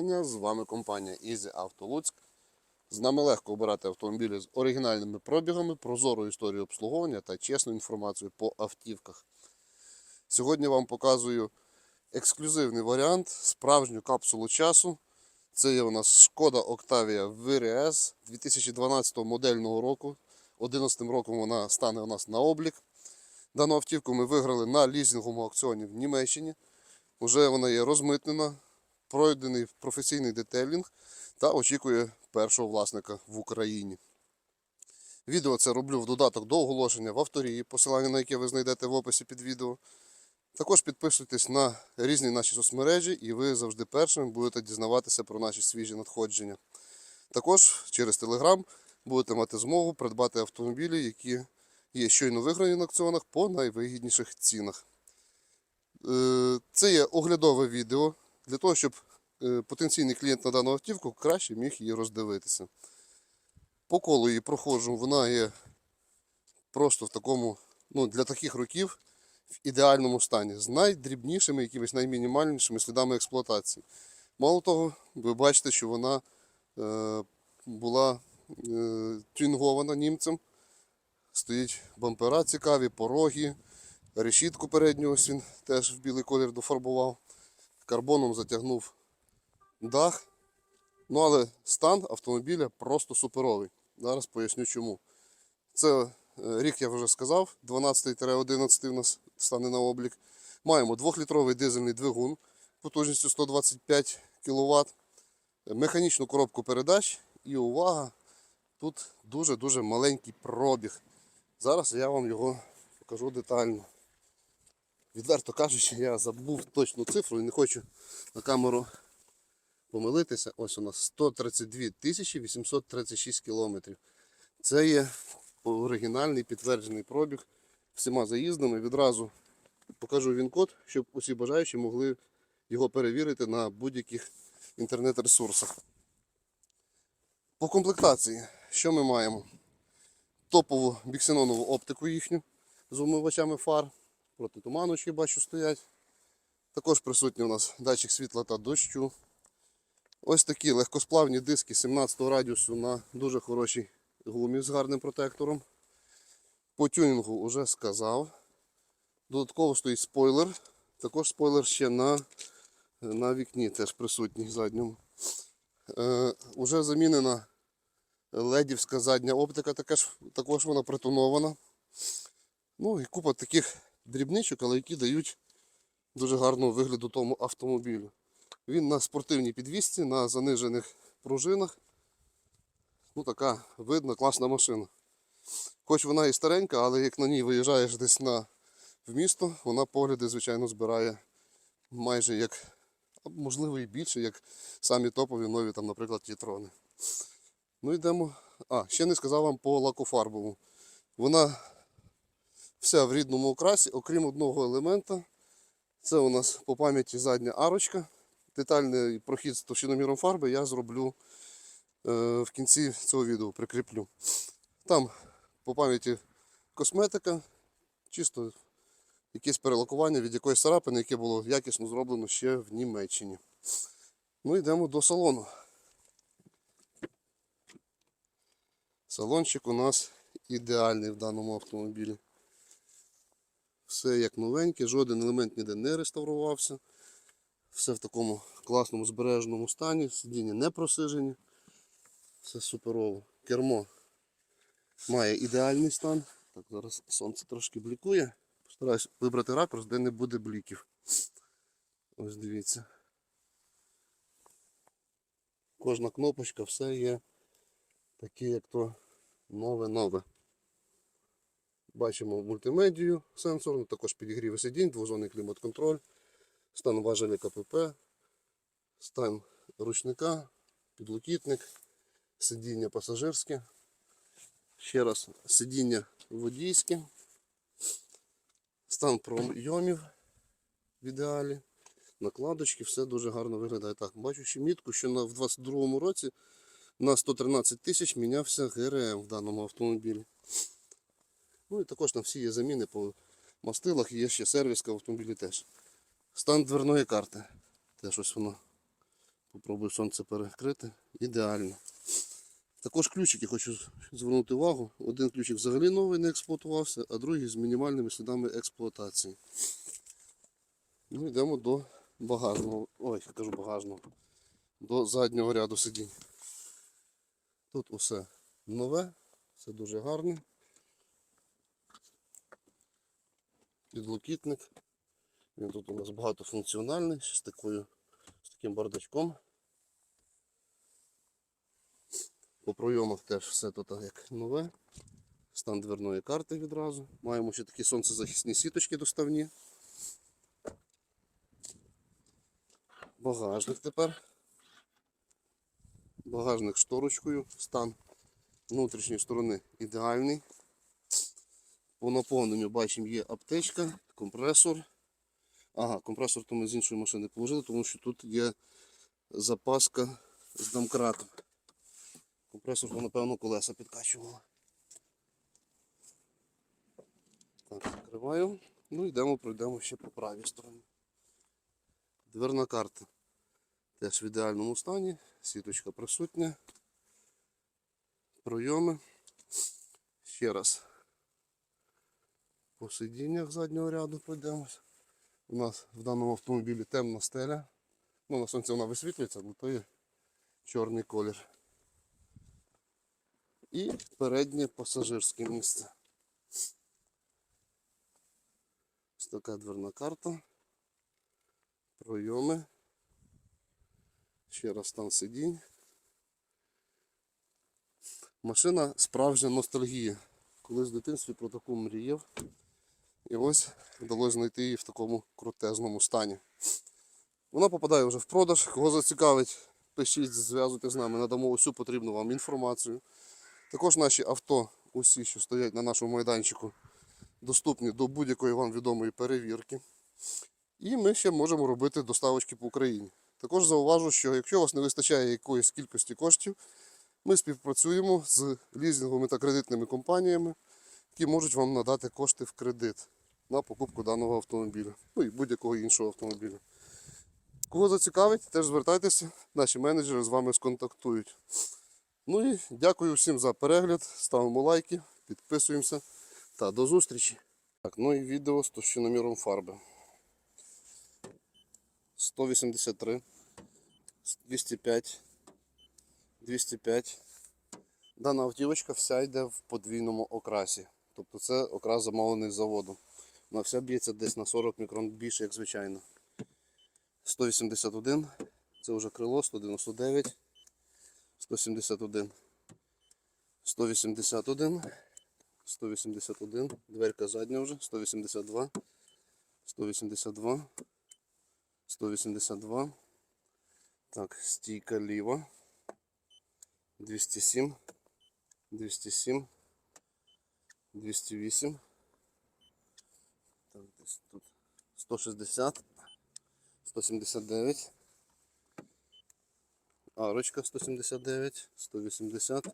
З вами компанія Easy Auto Луцьк. З нами легко обирати автомобілі з оригінальними пробігами, прозорою історією обслуговування та чесною інформацією по автівках. Сьогодні вам показую ексклюзивний варіант, справжню капсулу часу. Це є у нас Шкода Octavia VRS 2012 модельного року. 11 роком вона стане у нас на облік. Дану автівку ми виграли на лізинговому аукціоні в Німеччині. Уже вона є розмитнена, пройдений професійний детейлінг та очікує першого власника в Україні. Відео це роблю в додаток до оголошення в авторії, посилання на яке ви знайдете в описі під відео. Також підписуйтесь на різні наші соцмережі, і ви завжди першими будете дізнаватися про наші свіжі надходження. Також через Telegram будете мати змогу придбати автомобілі, які є щойно виграні на аукціонах по найвигідніших цінах. Е, Це є оглядове відео для того, щоб потенційний клієнт на дану автівку краще міг її роздивитися. По колу її проходжу, вона є просто в такому, ну, для таких років в ідеальному стані, з найдрібнішими, якимись наймінімальнішими слідами експлуатації. Мало того, ви бачите, що вона е, була е, тюнгована німцем. Стоїть бампера цікаві, пороги, решітку передню ось він теж в білий колір дофарбував. Карбоном затягнув дах. Ну але стан автомобіля просто суперовий. Зараз поясню чому. Це е, рік я вже сказав, 12-11 у нас стане на облік. Маємо 2-літровий дизельний двигун потужністю 125 кВт, механічну коробку передач і увага, тут дуже-дуже маленький пробіг. Зараз я вам його покажу детально. Відверто кажучи, я забув точну цифру і не хочу на камеру помилитися. Ось у нас 132 тисячі 836 кілометрів. Це є оригінальний підтверджений пробіг всіма заїздами. Відразу покажу він код, щоб усі бажаючі могли його перевірити на будь-яких інтернет-ресурсах. По комплектації, що ми маємо? Топову біксенонову оптику їхню з умивачами фар. Протитуманочки бачу стоять. Також присутній у нас датчик світла та дощу. Ось такі легкосплавні диски 17 радіусу на дуже хорошій гумі з гарним протектором. По тюнінгу вже сказав. Додатково стоїть спойлер. Також спойлер ще на, на вікні теж присутній задньому. Е, уже замінена ледівська задня оптика, така ж, також вона притонована. Ну і купа таких дрібничок, але які дають дуже гарного вигляду тому автомобілю. Він на спортивній підвісці, на занижених пружинах. Ну така видна, класна машина. Хоч вона і старенька, але як на ній виїжджаєш десь на, в місто, вона погляди, звичайно, збирає майже як, можливо і більше, як самі топові нові, там, наприклад, тітрони. Ну йдемо. А, ще не сказав вам по лакофарбову. Вона вся в рідному окрасі, окрім одного елемента. Це у нас по пам'яті задня арочка. Детальний прохід з товщиноміром фарби я зроблю е, в кінці цього відео, прикріплю. Там по пам'яті косметика, чисто якесь перелакування від якоїсь царапини, яке було якісно зроблено ще в Німеччині. Ну йдемо до салону. Салончик у нас ідеальний в даному автомобілі. Все як новеньке, жоден елемент ніде не реставрувався. Все в такому класному збереженому стані, сидіння не просижені. Все суперово. Кермо має ідеальний стан. Так, зараз сонце трошки блікує. Постараюсь вибрати ракурс, де не буде бліків. Ось дивіться. Кожна кнопочка, все є таке, як то нове-нове. Бачимо мультимедію сенсорну, також підігріви сидінь, двозонний клімат-контроль, стан важеля КПП, стан ручника, підлокітник, сидіння пасажирське. Ще раз сидіння водійське, стан пройомів в ідеалі, накладочки, все дуже гарно виглядає. Так, бачу ще мітку, що на, в 22-му році на 113 тисяч мінявся ГРМ в даному автомобілі. Ну і також на всі є заміни по мастилах, є ще сервіска в автомобілі теж. Стан дверної карти. Теж ось воно Попробую сонце перекрити. Ідеально. Також ключики хочу звернути увагу. Один ключик взагалі новий не експлуатувався, а другий з мінімальними слідами експлуатації. Ну, йдемо до багажного. Ой, кажу багажного. До заднього ряду сидінь. Тут усе нове, все дуже гарне. Підлокітник. Він тут у нас багатофункціональний, з такою, з таким бардачком. По пройомах теж все тут як нове. Стан дверної карти відразу. Маємо ще такі сонцезахисні сіточки доставні. Багажник тепер. Багажник шторочкою. Стан внутрішньої сторони ідеальний. По наповненню бачимо є аптечка, компресор. Ага, компресор то ми з іншої машини положили, тому що тут є запаска з домкратом. Компресор, то, напевно, колеса підкачувало. Так, закриваю. Ну йдемо, пройдемо ще по правій стороні. Дверна карта. Теж в ідеальному стані. Сіточка присутня. Пройоми. Ще раз. По сидіннях заднього ряду пройдемось. У нас в даному автомобілі темна стеля. Ну, на сонці вона висвітлюється, бо то є чорний колір. І переднє пасажирське місце. Ось така дверна карта. Пройоми. Ще раз стан сидінь. Машина справжня ностальгія. Колись в дитинстві про таку мріяв. І ось вдалося знайти її в такому крутезному стані. Вона попадає вже в продаж. Кого зацікавить, пишіть, зв'язуйтесь з нами, надамо усю потрібну вам інформацію. Також наші авто, усі, що стоять на нашому майданчику, доступні до будь-якої вам відомої перевірки. І ми ще можемо робити доставочки по Україні. Також зауважу, що якщо у вас не вистачає якоїсь кількості коштів, ми співпрацюємо з лізинговими та кредитними компаніями, які можуть вам надати кошти в кредит на покупку даного автомобіля, ну і будь-якого іншого автомобіля. Кого зацікавить, теж звертайтеся, наші менеджери з вами сконтактують. Ну і дякую всім за перегляд, ставимо лайки, підписуємося та до зустрічі. Так, ну і відео з товщиноміром фарби. 183, 205, 205. Дана автівочка вся йде в подвійному окрасі. Тобто це окрас замовлений заводу. Вона вся б'ється десь на 40 мікрон більше, як звичайно. 181, це вже крило, 199, 171, 181, 181, дверка задня вже, 182, 182, 182. Так, стійка ліва. 207, 207, 208. Так, десь тут 160, 179. Арочка 179, 180,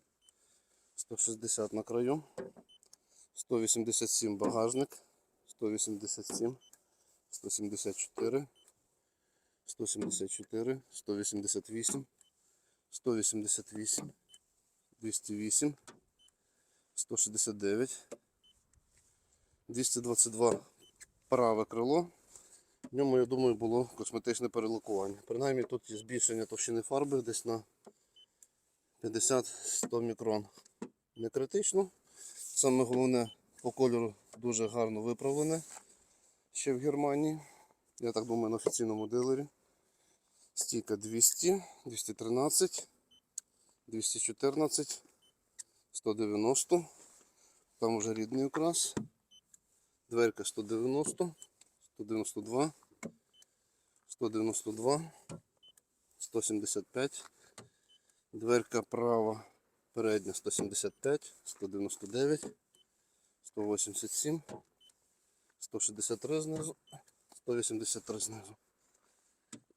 160 на краю, 187 багажник, 187, 174, 174, 188, 188, 208, 169, 222 праве крило. В ньому, я думаю, було косметичне перелакування. Принаймні тут є збільшення товщини фарби десь на 50-100 мікрон. Не критично. Саме головне по кольору дуже гарно виправлене ще в Германії. Я так думаю, на офіційному дилері. Стійка 200, 213, 214, 190. Там вже рідний окрас. Дверка 190, 192, 192, 175. Дверка права передня 175, 199, 187, 163 знизу, 183 знизу.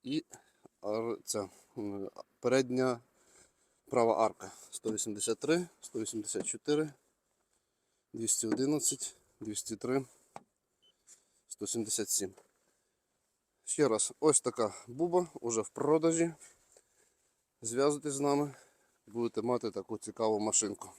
І ця передня права арка 183, 184, 211, 203, 177. Ще раз, ось така буба уже в продажі. Зв'язуйтесь з нами, будете мати таку цікаву машинку.